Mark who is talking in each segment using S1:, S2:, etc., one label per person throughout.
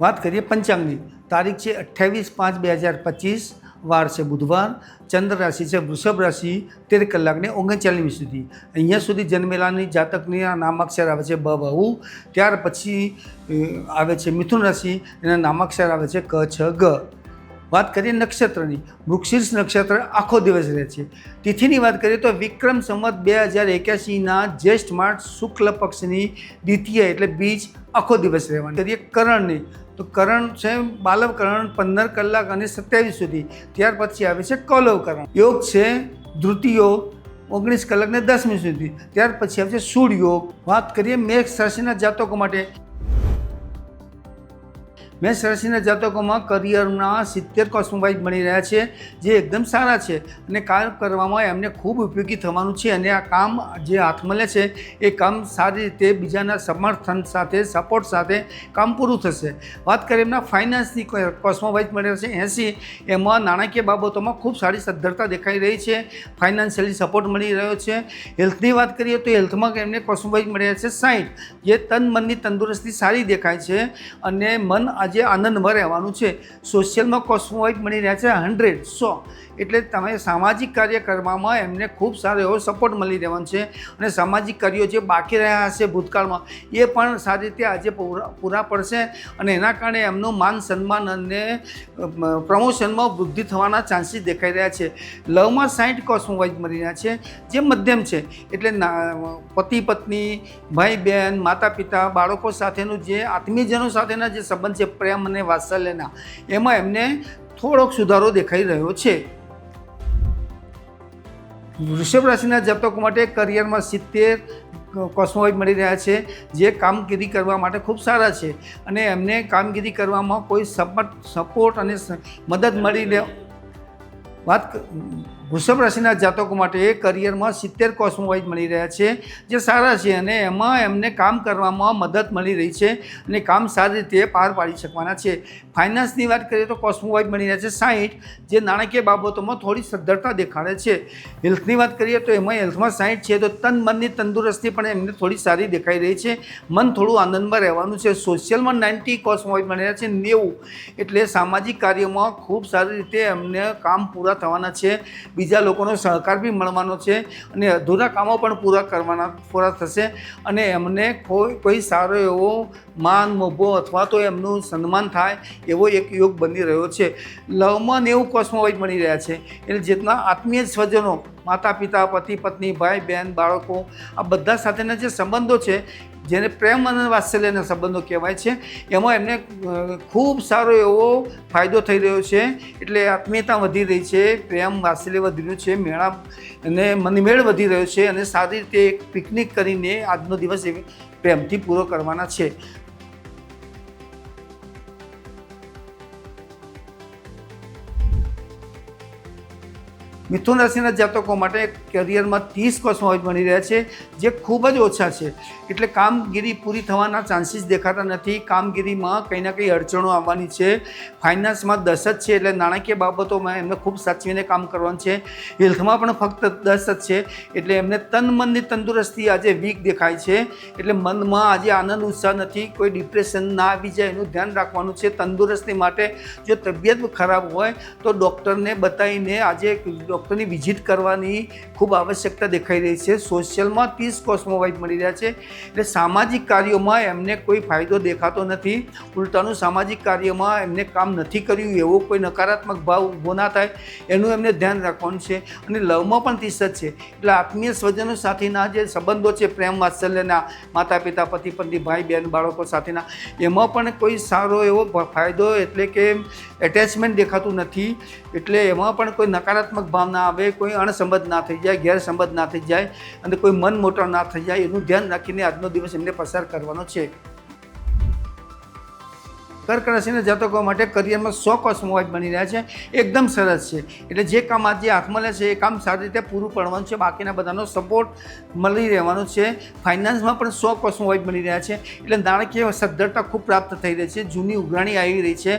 S1: વાત કરીએ પંચાંગની. તારીખ છે અઠ્ઠાવીસ પાંચ બે હજાર પચીસ, વાર છે બુધવાર. ચંદ્ર રાશિ છે વૃષભ રાશિ, તેર કલાકને ઓગણચાલીસ સુધી. અહીંયા સુધી જન્મેલાની જાતકની નામાક્ષર આવે છે બ બહુ ત્યાર પછી આવે છે મિથુન રાશિ, એના નામાક્ષર આવે છે ક, છ, ગ. વાત કરીએ નક્ષત્રની. વૃક્ષિર્ષ નક્ષત્ર આખો દિવસ રહે છે. તિથિની વાત કરીએ તો વિક્રમ સંવત બે હજાર એક્યાસીના જ્યેષ્ઠ માર્ચ શુક્લ પક્ષની દ્વિતીય એટલે બીજ આખો દિવસ રહેવાની. કરીએ કરણની. તો કરણ છે બાલવ કરણ પંદર કલાક અને સત્યાવીસ સુધી. ત્યાર પછી આવે છે કૌલવ કરણ. યોગ છે ધૃતિ ઓગણીસ કલાક ને દસ મિનિટ સુધી. ત્યાર પછી આવે છે સૂર્ય યોગ વાત કરીએ મેઘ રાશિના જાતકો માટે. મેષ રાશિના જાતકોમાં કરિયરના સિત્તેર કોસ્મોવાઇઝ મળી રહ્યા છે, જે એકદમ સારા છે અને કામ કરવામાં એમને ખૂબ ઉપયોગી થવાનું છે અને આ કામ જે હાથ મળે છે, એ કામ સારી રીતે બીજાના સમર્થન સાથે સપોર્ટ સાથે કામ પૂરું થશે. વાત કરીએ એમના ફાઇનાન્સની કોસ્મોવાઇઝ મળી રહ્યા છે, એંસી. એમાં નાણાકીય બાબતોમાં ખૂબ સારી સદ્ધરતા દેખાઈ રહી છે ફાઇનાન્શિયલી સપોર્ટ મળી રહ્યો છે. હેલ્થની વાત કરીએ તો હેલ્થમાં એમને કોસ્મોવાઇઝ મળી રહ્યા છે સાઠ જે તન મનની તંદુરસ્તી સારી દેખાય છે અને મન આજે આનંદમાં રહેવાનું છે. સોશિયલમાં કોસ્મોવાઇટ મળી રહ્યા છે હંડ્રેડ સો. એટલે તમે સામાજિક કાર્ય કરવામાં એમને ખૂબ સારો એવો સપોર્ટ મળી રહેવાનો છે. અને સામાજિક કાર્યો જે બાકી રહ્યા હશે ભૂતકાળમાં, એ પણ સારી રીતે આજે પૂરા પૂરા પડશે. અને એના કારણે એમનું માન સન્માન અને પ્રમોશનમાં વૃદ્ધિ થવાના ચાન્સીસ દેખાઈ રહ્યા છે. લવમાં સાઠ કોસ્મોવાઇઝ મળી રહ્યા છે, જે મધ્યમ છે. એટલે પતિ, પત્ની, ભાઈ, બહેન માતા પિતા બાળકો સાથેનું જે, આત્મીયજનો સાથેના જે સંબંધ છે પ્રેમ અને વાત્સલ્યના. એમાં એમને થોડોક સુધારો દેખાઈ રહ્યો છે. વૃષભ રાશિના જાતકો માટે કરિયરમાં સિત્તેર કોસ્મોવાઇઝ મળી રહ્યા છે, જે કામગીરી કરવા માટે ખૂબ સારા છે. અને એમને કામગીરી કરવામાં કોઈ સપોર્ટ અને મદદ મળી વાત વૃષભ રાશિના જાતકો માટે કરિયરમાં સિત્તેર કોસ્મોવાઇઝ મળી રહ્યા છે, જે સારા છે અને એમાં એમને કામ કરવામાં મદદ મળી રહી છે અને કામ સારી રીતે પાર પાડી શકવાના છે. ફાઇનાન્સની વાત કરીએ તો કોસ્મોવાઇઝ મળી રહ્યા છે સાહીઠ જે નાણાકીય બાબતોમાં થોડી સદ્ધરતા દેખાડે છે. હેલ્થની વાત કરીએ તો એમાં હેલ્થમાં સાહીઠ છે તો તન મનની તંદુરસ્તી પણ એમને થોડી સારી દેખાઈ રહી છે. મન થોડું આનંદમાં રહેવાનું છે. સોશિયલમાં નાઇન્ટી કોસ્મોવાઇઝ મળી રહ્યા છે, નેવું. એટલે સામાજિક કાર્યોમાં ખૂબ સારી રીતે એમને કામ પૂરા થવાના છે. બીજા લોકોનો સહકાર બી મળવાનો છે અને અધૂરા કામો પણ પૂરા કરવાના, પૂરા થશે અને એમને કોઈ કોઈ સારો એવો માન, મોભો અથવા તો એમનું સન્માન થાય એવો એક યોગ બની રહ્યો છે. લવમાં નેવું કોસ્મોવાઇઝ મળી રહ્યા છે. એટલે જેટલા આત્મીય સ્વજનો માતા પિતા પતિ પત્ની ભાઈ બહેન બાળકો આ બધા સાથેના જે સંબંધો છે જેને પ્રેમ અને વાત્સલ્યના સંબંધો કહેવાય છે, એમાં એમને ખૂબ સારો એવો ફાયદો થઈ રહ્યો છે. એટલે આત્મીયતા વધી રહી છે, પ્રેમ, વાત્સલ્ય વધી રહ્યું છે, મેળા અને મનમેળ વધી રહ્યો છે અને સારી રીતે એક પિકનિક કરીને આજનો દિવસ પ્રેમથી પૂરો કરવાના છે. મિથુન રાશિના જાતકો માટે કરિયરમાં ત્રીસ કોસ્મોવાઇઝ બની રહ્યા છે, જે ખૂબ જ ઓછા છે. એટલે કામગીરી પૂરી થવાના ચાન્સીસ દેખાતા નથી. કામગીરીમાં કંઈ ના કંઈ અડચણો આવવાની છે. ફાઇનાન્સમાં દસ જ છે, એટલે નાણાકીય બાબતોમાં એમને ખૂબ સાચવીને કામ કરવાનું છે. હેલ્થમાં પણ ફક્ત દસ જ છે, એટલે એમને તન મનની તંદુરસ્તી આજે વીક દેખાય છે. એટલે મનમાં આજે આનંદ, ઉત્સાહ નથી, કોઈ ડિપ્રેશન ના આવી જાય એનું ધ્યાન રાખવાનું છે. તંદુરસ્તી માટે જો તબિયત ખરાબ હોય, તો ડૉક્ટરને બતાવીને આજે ડૉક્ટરની વિઝિટ કરવાની ખૂબ આવશ્યકતા દેખાઈ રહી છે. સોશિયલમાં ત્રીસ કોસ્મોવાઇઝ મળી રહ્યા છે એટલે સામાજિક કાર્યોમાં એમને કોઈ ફાયદો દેખાતો નથી. ઉલટાનું સામાજિક કાર્યમાં એમને કામ નથી કર્યું, એવો કોઈ નકારાત્મક ભાવ ઊભો ના થાય, એનું એમને ધ્યાન રાખવાનું છે અને લવમાં પણ ત્રીસ જ છે. એટલે આત્મીય સ્વજનો સાથેના જે સંબંધો છે, પ્રેમ, વાત્સલ્યના માતા પિતા પતિ પત્ની ભાઈ બહેન બાળકો સાથેના, એમાં પણ કોઈ સારો એવો ફાયદો એટલે કે એટેચમેન્ટ દેખાતું નથી. એટલે એમાં પણ કોઈ નકારાત્મક ભાવ ના આવે, કોઈ અણસંબંધ ના થઈ જાય ગેરસંબંધ ના થઈ જાય અને કોઈ મન મોટા ના થઈ જાય, એનું ધ્યાન રાખીને આજનો દિવસ એમને પસાર કરવાનો છે. કર્ક રાશિના જાતકો માટે કરિયરમાં સો કોસ્મોવાઇઝ બની રહ્યા છે. એકદમ સરસ છે. એટલે જે કામ આજે હાથમાં લે છે, એ કામ સારી રીતે પૂરું પડવાનું છે. બાકીના બધાનો સપોર્ટ મળી રહેવાનો છે. ફાઇનાન્સમાં પણ સો કોસ્મોવાઇઝ બની રહ્યા છે. એટલે નાણાકીય સદ્ધરતા ખૂબ પ્રાપ્ત થઈ રહી છે. જૂની ઉઘરાણી આવી રહી છે.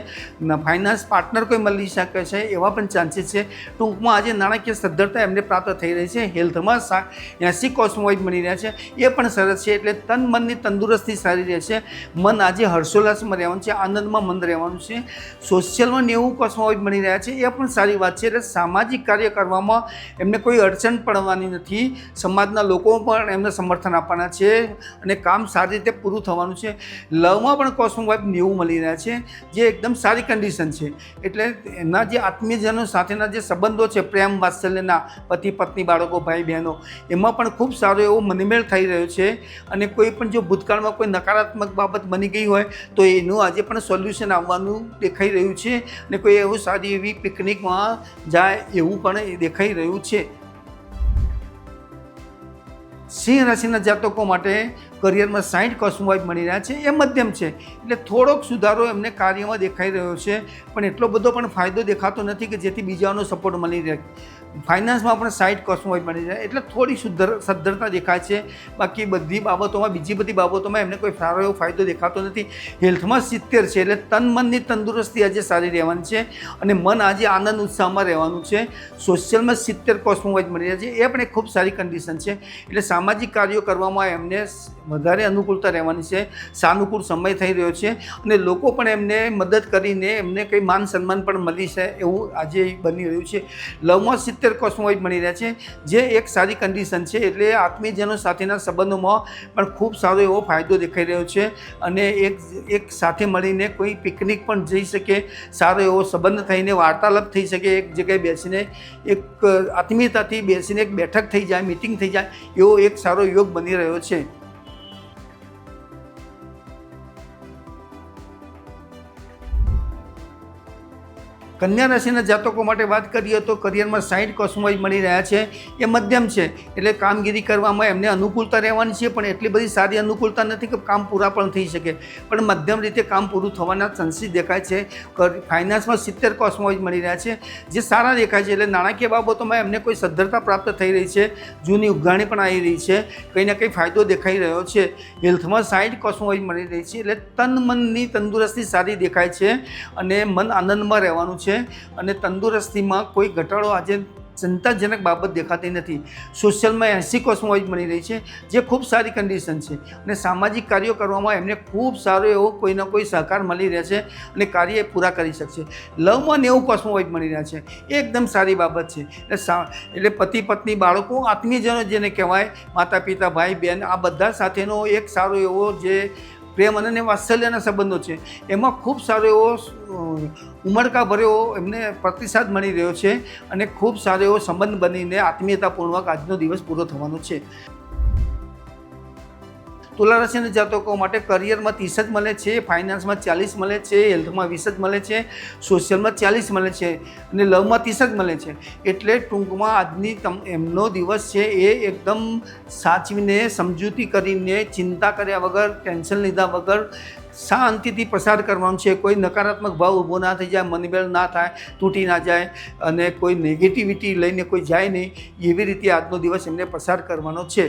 S1: ફાઇનાન્સ પાર્ટનર કોઈ મળી શકે છે, એવા પણ ચાન્સીસ છે. ટૂંકમાં આજે નાણાકીય સદ્ધરતા એમને પ્રાપ્ત થઈ રહી છે. હેલ્થમાં સા એંસી કોસ્મોવાઇઝ બની રહ્યા છે. એ પણ સરસ છે. એટલે તન મનની તંદુરસ્તી સારી રહેશે મન આજે હર્ષોલ્લાસમાં રહેવાનું છે. આનંદ આનંદમાં મંદ રહેવાનું છે. સોશિયલમાં નેવું કસ્મોવાઇઝ મળી રહ્યા છે. એ પણ સારી વાત છે. એટલે સામાજિક કાર્ય કરવામાં એમને કોઈ અડચણ પડવાની નથી. સમાજના લોકો પણ એમને સમર્થન આપવાના છે અને કામ સારી રીતે પૂરું થવાનું છે. લવમાં પણ કોસ્મોવાઇઝ નેવું મળી રહ્યા છે, જે એકદમ સારી કન્ડિશન છે. એટલે એના જે આત્મીયજનો સાથેના જે સંબંધો છે, પ્રેમ, વાત્સલ્યના પતિ, પત્ની, બાળકો, ભાઈ, બહેનો, એમાં પણ ખૂબ સારો એવો મનમેળ થઈ રહ્યો છે. અને કોઈ પણ જો ભૂતકાળમાં કોઈ નકારાત્મક બાબત બની ગઈ હોય, તો એનું આજે પણ સોલ્યુશન આવવાનું દેખાઈ રહ્યું છે અને કોઈ એવું સારી એવી પિકનિકમાં જાય એવું પણ દેખાઈ રહ્યું છે. સિંહ રાશિના જાતકો માટે કરિયરમાં સાઠ કોસ્મોવાઇઝ મળી રહ્યા છે. એ મધ્યમ છે. એટલે થોડોક સુધારો એમને કાર્યમાં દેખાઈ રહ્યો છે. પણ એટલો બધો પણ ફાયદો દેખાતો નથી કે જેથી બીજાનો સપોર્ટ મળી રહે. ફાઇનાન્સમાં પણ સાઈડ કોસ્મોવાઇઝ મળી જાય, એટલે થોડી સુધર સદ્ધરતા દેખાય છે. બાકી બધી બાબતોમાં, બીજી બધી બાબતોમાં એમને કોઈ સારો એવો ફાયદો દેખાતો નથી. હેલ્થમાં સિત્તેર છે, એટલે તન મનની તંદુરસ્તી આજે સારી રહેવાની છે અને મન આજે આનંદ ઉત્સાહમાં રહેવાનું છે. સોશિયલમાં સિત્તેર કોસ્મોવાઇઝ મળી રહ્યા છે. એ પણ એક ખૂબ સારી કન્ડિશન છે. એટલે સામાજિક કાર્યો કરવામાં એમને વધારે અનુકૂળતા રહેવાની છે. સાનુકૂળ સમય થઈ રહ્યો છે અને લોકો પણ એમને મદદ કરીને એમને કંઈ માન સન્માન પણ મળી છે એવું આજે બની રહ્યું છે. લવમાં સિત્તેર કોસ્મોવાઇઝ મળી રહ્યા છે, જે એક સારી કન્ડિશન છે એટલે આત્મીયજનો સાથેના સંબંધોમાં પણ ખૂબ સારો એવો ફાયદો દેખાઈ રહ્યો છે અને એક એક સાથે મળીને કોઈ પિકનિક પણ જઈ શકે, સારો એવો સંબંધ થઈને, વાર્તાલાપ થઈ શકે, એક જગ્યાએ બેસીને, એક આત્મીયતાથી બેસીને એક બેઠક થઈ જાય મિટિંગ થઈ જાય, એવો એક સારો યોગ બની રહ્યો છે. કન્યા રાશિના જાતકો માટે વાત કરીએ તો કરિયરમાં સાઈડ કોસ્મોવાઇઝ મળી રહ્યા છે. એ મધ્યમ છે, એટલે કામગીરી કરવામાં એમને અનુકૂળતા રહેવાની છે, પણ એટલી બધી સારી અનુકૂળતા નથી કે કામ પૂરા પણ થઈ શકે. પણ મધ્યમ રીતે કામ પૂરું થવાના ચાન્સીસ દેખાય છે. ફાઇનાન્સમાં સિત્તેર કોસ્મોવાઇઝ મળી રહ્યા છે. જે સારા દેખાય છે, એટલે નાણાકીય બાબતોમાં એમને કોઈ સદ્ધરતા પ્રાપ્ત થઈ રહી છે. જૂની ઉઘાણી પણ આવી રહી છે. કંઈ ને કંઈ ફાયદો દેખાઈ રહ્યો છે. હેલ્થમાં સાઈડ કોસ્મોવાઇઝ મળી રહી છે, એટલે તન મનની તંદુરસ્તી સારી દેખાય છે અને મન આનંદમાં રહેવાનું છે. અને તંદુરસ્તીમાં કોઈ ઘટાડો આજે ચિંતાજનક બાબત દેખાતી નથી. સોશિયલમાં એસી કોસ્મોવાઇઝ મળી રહી છે, જે ખૂબ સારી કન્ડિશન છે અને સામાજિક કાર્યો કરવામાં એમને ખૂબ સારો એવો કોઈનો કોઈ સહકાર મળી રહે છે અને કાર્ય પૂરા કરી શકશે. લવમાં નેવું કોસ્મોવાઇઝ મળી રહ્યા છે, એ એકદમ સારી બાબત છે. એટલે એટલે પતિ પત્ની બાળકો, આત્મીયજનો જેને કહેવાય, માતા પિતા, ભાઈ બહેન, આ બધા સાથેનો એક સારો એવો જે પ્રેમ અને વાત્સલ્યના સંબંધો છે. એમાં ખૂબ સારો એવો ઉમળકા ભર્યો એમને પ્રતિસાદ મળી રહ્યો છે અને ખૂબ સારો એવો સંબંધ બનીને આત્મીયતાપૂર્વક આજનો દિવસ પૂરો થવાનો છે. તુલા રાશિના જાતકો માટે કરિયરમાં ત્રીસ જ મળે છે ફાઇનાન્સમાં ચાલીસ મળે છે હેલ્થમાં વીસ જ મળે છે સોશિયલમાં ચાલીસ મળે છે અને લવમાં ત્રીસ જ મળે છે. એટલે ટૂંકમાં આજની તમ, એમનો દિવસ છે એ એકદમ સાચવીને, સમજૂતી કરીને, ચિંતા કર્યા વગર, ટેન્શન લીધા વગર શાંતિથી પસાર કરવાનું છે. કોઈ નકારાત્મક ભાવ ઊભો ના થઈ જાય, મનમેળ ના થાય, તૂટી ના જાય અને કોઈ નેગેટિવિટી લઈને કોઈ જાય નહીં, એવી રીતે આજનો દિવસ એમને પસાર કરવાનો છે.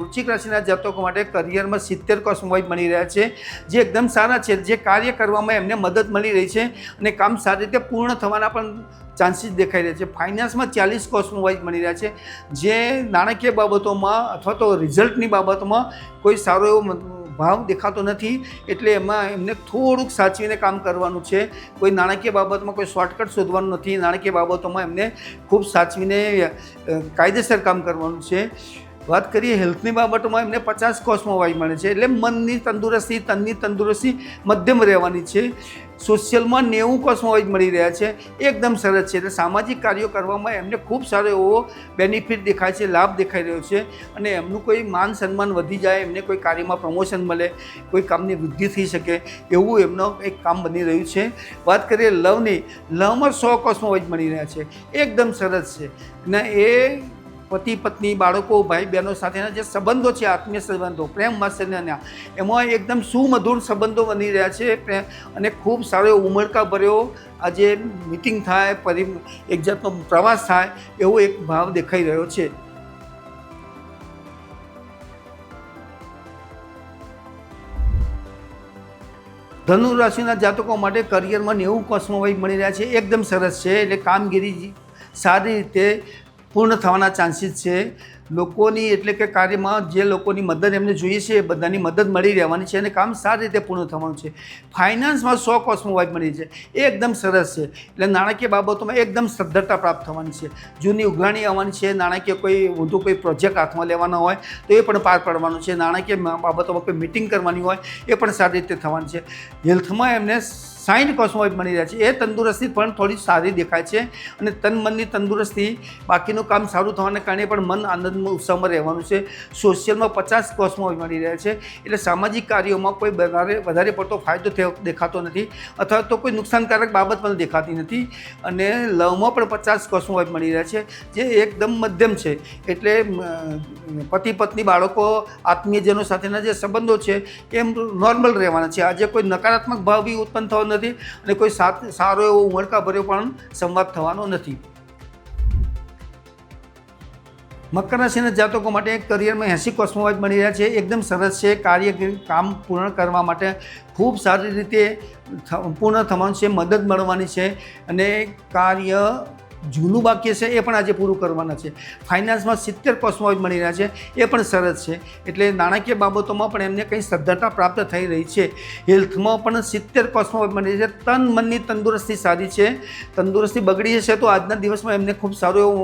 S1: વૃશ્ચિક રાશિના જાતકો માટે કરિયરમાં સિત્તેર કોસ્મોવાઇઝ મળી રહ્યા છે, જે એકદમ સારા છે, જે કાર્ય કરવામાં એમને મદદ મળી રહી છે અને કામ સારી રીતે પૂર્ણ થવાના પણ ચાન્સીસ દેખાઈ રહ્યા છે. ફાઇનાન્સમાં ચાલીસ કોસ્મોવાઇઝ મળી રહ્યા છે, જે નાણાકીય બાબતોમાં અથવા તો રિઝલ્ટની બાબતમાં કોઈ સારો એવો ભાવ દેખાતો નથી, એટલે એમાં એમને થોડુંક સાચવીને કામ કરવાનું છે. કોઈ નાણાકીય બાબતમાં કોઈ શોર્ટકટ શોધવાનું નથી, નાણાકીય બાબતોમાં એમને ખૂબ સાચવીને કાયદેસર કામ કરવાનું છે. વાત કરીએ હેલ્થની બાબતોમાં એમને પચાસ કોસ્મોવાઇઝ મળે છે એટલે મનની તંદુરસ્તી, તનની તંદુરસ્તી મધ્યમ રહેવાની છે. સોશિયલમાં નેવું કોસ્મોવાઇઝ મળી રહ્યા છે. એકદમ સરસ છે એટલે સામાજિક કાર્યો કરવામાં એમને ખૂબ સારો એવો બેનિફિટ દેખાય છે, લાભ દેખાઈ રહ્યો છે અને એમનું કોઈ માન સન્માન વધી જાય, એમને કોઈ કાર્યમાં પ્રમોશન મળે, કોઈ કામની વૃદ્ધિ થઈ શકે એવું એમનો એક કામ બની રહ્યું છે. વાત કરીએ લવની, લવમાં સો કોસ્મોવાઇઝ મળી રહ્યા છે. એકદમ સરસ છે. ને એ પતિ, પત્ની, બાળકો, ભાઈ, બહેનો સાથેના જે સંબંધો છે, આત્મીય સંબંધો, પ્રેમ વાત્સલ્યના એમાં એકદમ સુમધુર સંબંધો બની રહ્યા છે અને ખૂબ સારો ઉમળકા ભર્યો આજે મિટિંગ થાય પરિ એક જાતનો પ્રવાસ થાય એવો એક ભાવ દેખાઈ રહ્યો છે. ધનુ રાશિના જાતકો માટે કરિયરમાં નેવું કોસ્મોવાઇઝ મળી રહ્યા છે, એકદમ સરસ છે, એટલે કામગીરી સારી રીતે પૂર્ણ થવાના ચાન્સીસ છે. લોકોની એટલે કે કાર્યમાં જે લોકોની મદદ એમને જોઈએ છે, એ બધાની મદદ મળી રહેવાની છે અને કામ સારી રીતે પૂર્ણ થવાનું છે. ફાઇનાન્સમાં સો કોસ્ટમાં વાઇફ મળી છે. એ એકદમ સરસ છે. એટલે નાણાકીય બાબતોમાં એકદમ સદ્ધરતા પ્રાપ્ત થવાની છે. જૂની ઉઘરાણી આવવાની છે, નાણાકીય કોઈ વધુ કોઈ પ્રોજેક્ટ હાથમાં લેવાનો હોય, તો એ પણ પાર પાડવાનું છે. નાણાકીય બાબતોમાં કોઈ મિટિંગ કરવાની હોય, એ પણ સારી રીતે થવાની છે. હેલ્થમાં એમને સાઈઠ કોસ્મોવાઇફ મળી રહ્યા છે. એ તંદુરસ્તી પણ થોડી સારી દેખાય છે અને તન મનની તંદુરસ્તી બાકીનું કામ સારું થવાને કારણે પણ મન આનંદમાં ઉત્સાહમાં રહેવાનું છે. સોશિયલમાં પચાસ કોસ્મોવાઇફ મળી રહ્યા છે. એટલે સામાજિક કાર્યોમાં કોઈ વધારે વધારે પડતો ફાયદો દેખાતો નથી. અથવા તો કોઈ નુકસાનકારક બાબત પણ દેખાતી નથી. અને લવમાં પણ પચાસ કોસ્મોવાઇફ મળી રહ્યા છે. જે એકદમ મધ્યમ છે. એટલે પતિ પત્ની બાળકો, આત્મીયજનો સાથેના જે સંબંધો છે એમ નોર્મલ રહેવાના છે. આજે કોઈ નકારાત્મક ભાવ બી ઉત્પન્ન થવાનો નથી અને કોઈ સારો એવો ઉમળકાભર્યો પણ સંવાદ થવાનો નથી. મકર રાશિના જાતકો માટે કરિયરમાં એસી કોસ્મોવાઇઝ બની રહ્યા છે. એકદમ સરસ છે. કાર્ય કામ પૂર્ણ કરવા માટે ખૂબ સારી રીતે પૂર્ણ થવાનું છે, મદદ મળવાની છે અને કાર્ય જૂનું બાકી છે એ પણ આજે પૂરું કરવાના છે. ફાઇનાન્સમાં સિત્તેર કોસ્મોવાઇઝ મળી રહ્યા છે. એ પણ સરસ છે. એટલે નાણાકીય બાબતોમાં પણ એમને કંઈ સદ્ધરતા પ્રાપ્ત થઈ રહી છે. હેલ્થમાં પણ સિત્તેર કોસ્મોવાઇઝ રહી છે. તન મનની તંદુરસ્તી સારી છે. તંદુરસ્તી બગડી જશે તો આજના દિવસમાં એમને ખૂબ સારું એવું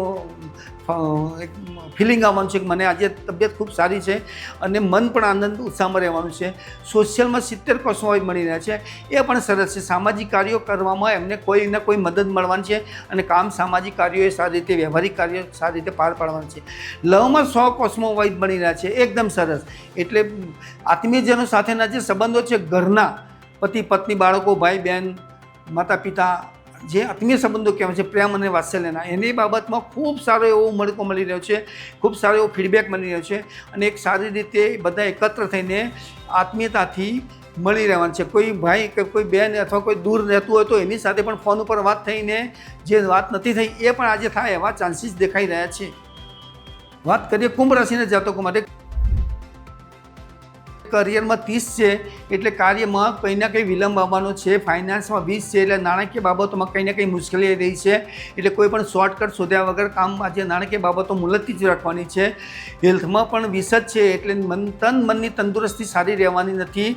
S1: ફિલિંગ આવવાનું છે કે મને આજે તબિયત ખૂબ સારી છે અને મન પણ આનંદ ઉત્સાહમાં રહેવાનું છે. સોશિયલમાં સિત્તેર કોસ્મોવાઇઝ મળી રહ્યા છે. એ પણ સરસ છે. સામાજિક કાર્યો કરવામાં એમને કોઈને કોઈ મદદ મળવાની છે અને કામ સામાજિક કાર્યો એ સારી રીતે, વ્યવહારિક કાર્યો સારી રીતે પાર પાડવાના છે. લવમાં સો કોસ્મોવાઇઝ બની રહ્યા છે. એકદમ સરસ. એટલે આત્મીયજનો સાથેના જે સંબંધો છે, ઘરના પતિ, પત્ની, બાળકો, ભાઈ બહેન માતા પિતા જે આત્મીય સંબંધો કહેવાય છે, પ્રેમ અને વાત્સલ્યના, એની બાબતમાં ખૂબ સારો એવો મળકો મળી રહ્યો છે, ખૂબ સારો એવો ફીડબેક મળી રહ્યો છે અને એક સારી રીતે બધા એકત્ર થઈને આત્મીયતાથી મળી રહેવાનું છે. કોઈ ભાઈ કે કોઈ બેન અથવા કોઈ દૂર રહેતું હોય તો એની સાથે પણ ફોન ઉપર વાત થઈને જે વાત નથી થઈ એ પણ આજે થાય એવા ચાન્સીસ દેખાઈ રહ્યા છે. વાત કરીએ કુંભ રાશિના જાતકો માટે. કરિયરમાં ત્રીસ છે, એટલે કાર્યમાં કંઈ ના કંઈ વિલંબ આવવાનો છે. ફાઇનાન્સમાં વીસ છે, એટલે નાણાકીય બાબતોમાં કંઈ ના કંઈ મુશ્કેલી રહી છે. એટલે કોઈ પણ શોર્ટકટ શોધ્યા વગર કામ આજે નાણાકીય બાબતો મુલતી જ રાખવાની છે. હેલ્થમાં પણ વીસ જ છે, એટલે મન, તન મનની તંદુરસ્તી સારી રહેવાની નથી.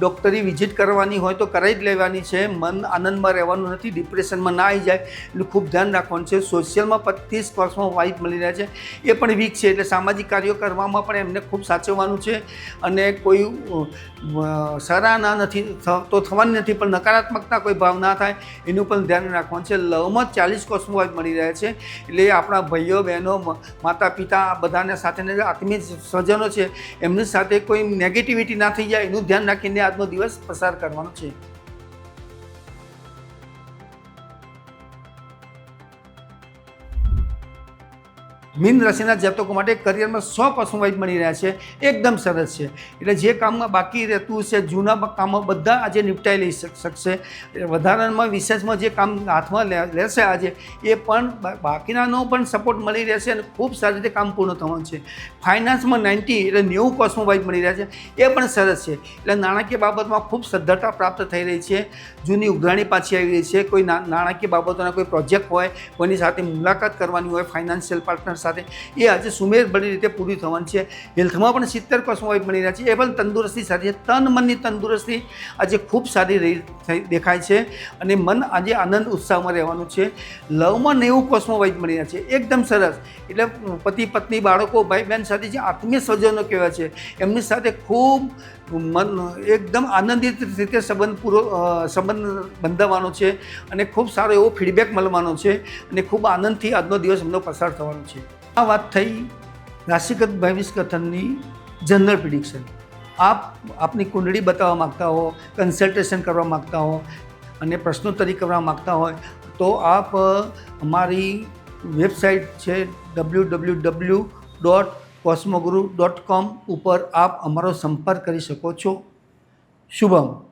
S1: ડૉક્ટરી વિઝિટ કરવાની હોય તો કરાવી જ લેવાની છે. મન આનંદમાં રહેવાનું નથી ડિપ્રેશનમાં ના આવી જાય. એટલે ખૂબ ધ્યાન રાખવાનું છે. સોશિયલમાં પચીસ વર્ષમાં વાઇફ મળી રહ્યા છે. એ પણ વીક છે, એટલે સામાજિક કાર્યો કરવામાં પણ એમને ખૂબ સાચવવાનું છે. અને કોઈ સરાહના નથી તો થવાની નથી, પણ નકારાત્મકતા કોઈ ભાવ ના થાય, એનું પણ ધ્યાન રાખવાનું છે. લવમાં ચાલીસ કોસ્મો વાઇફ મળી રહ્યા છે. એટલે આપણા ભાઈઓ, બહેનો માતા, પિતા બધાને સાથેને આત્મીય સ્વજનો છે, એમની સાથે કોઈ નેગેટિવિટી ના થઈ જાય, એનું ધ્યાન રાખીને આજનો દિવસ પસાર કરવાનો છે. મીન રાશિના જાતકો માટે કરિયરમાં સો પર્સન્ટ મળી રહ્યા છે. એકદમ સરસ છે. એટલે જે કામમાં બાકી રહેતું છે જૂના કામો બધા આજે નિપટાઈ લઈ શકશે. વધારામાં વિશેષમાં જે કામ હાથમાં લેશે આજે, એ પણ બાકીનાનો પણ સપોર્ટ મળી રહેશે અને ખૂબ સારી રીતે કામ પૂર્ણ થવાનું છે. ફાઇનાન્સમાં નાઇન્ટી એટલે નેવું કોસ્મો વાઇઝ મળી રહ્યા છે. એ પણ સરસ છે. એટલે નાણાકીય બાબતમાં ખૂબ સદ્ધરતા પ્રાપ્ત થઈ રહી છે. જૂની ઉઘરાણી પાછી આવી રહી છે. કોઈ નાણાકીય બાબતોના કોઈ પ્રોજેક્ટ હોય, કોઈની સાથે મુલાકાત કરવાની હોય ફાઇનાન્શિયલ પાર્ટનર સાથે. એ આજે સુમેળભરી રીતે પૂરી થવાની છે. હેલ્થમાં પણ સિત્તેર કોસ્મો વાઇફ મળી રહ્યા છે. એ પણ તંદુરસ્તી સાથે તન મનની તંદુરસ્તી આજે ખૂબ સારી રહી દેખાય છે. અને મન આજે આનંદ ઉત્સાહમાં રહેવાનું છે. લવમાં નેવું કોસ્મો વાઇફ બની રહ્યા છે. એકદમ સરસ. એટલે પતિ, પત્ની, બાળકો, ભાઈ, બહેન સાથે જે આત્મીય સ્વજનો કહેવાય છે, એમની સાથે ખૂબ મન એકદમ આનંદિત રીતે સંબંધ પૂરો સંબંધ બંધાવવાનો છે અને ખૂબ સારો એવો ફીડબેક મળવાનો છે અને ખૂબ આનંદથી આજનો દિવસ એમનો પસાર થવાનો છે. આ વાત થઈ રાશિગત ભવિષ્ય કથનની જનરલ પ્રિડિક્શન આપ, આપની કુંડળી બતાવવા માગતા હો કન્સલ્ટેશન કરવા માગતા હો અને પ્રશ્નોત્તરી કરવા માગતા હોય તો આપ અમારી વેબસાઇટ છે W W W dot Cosmoguru dot com ઉપર આપ અમારો સંપર્ક કરી શકો છો. શુભમ.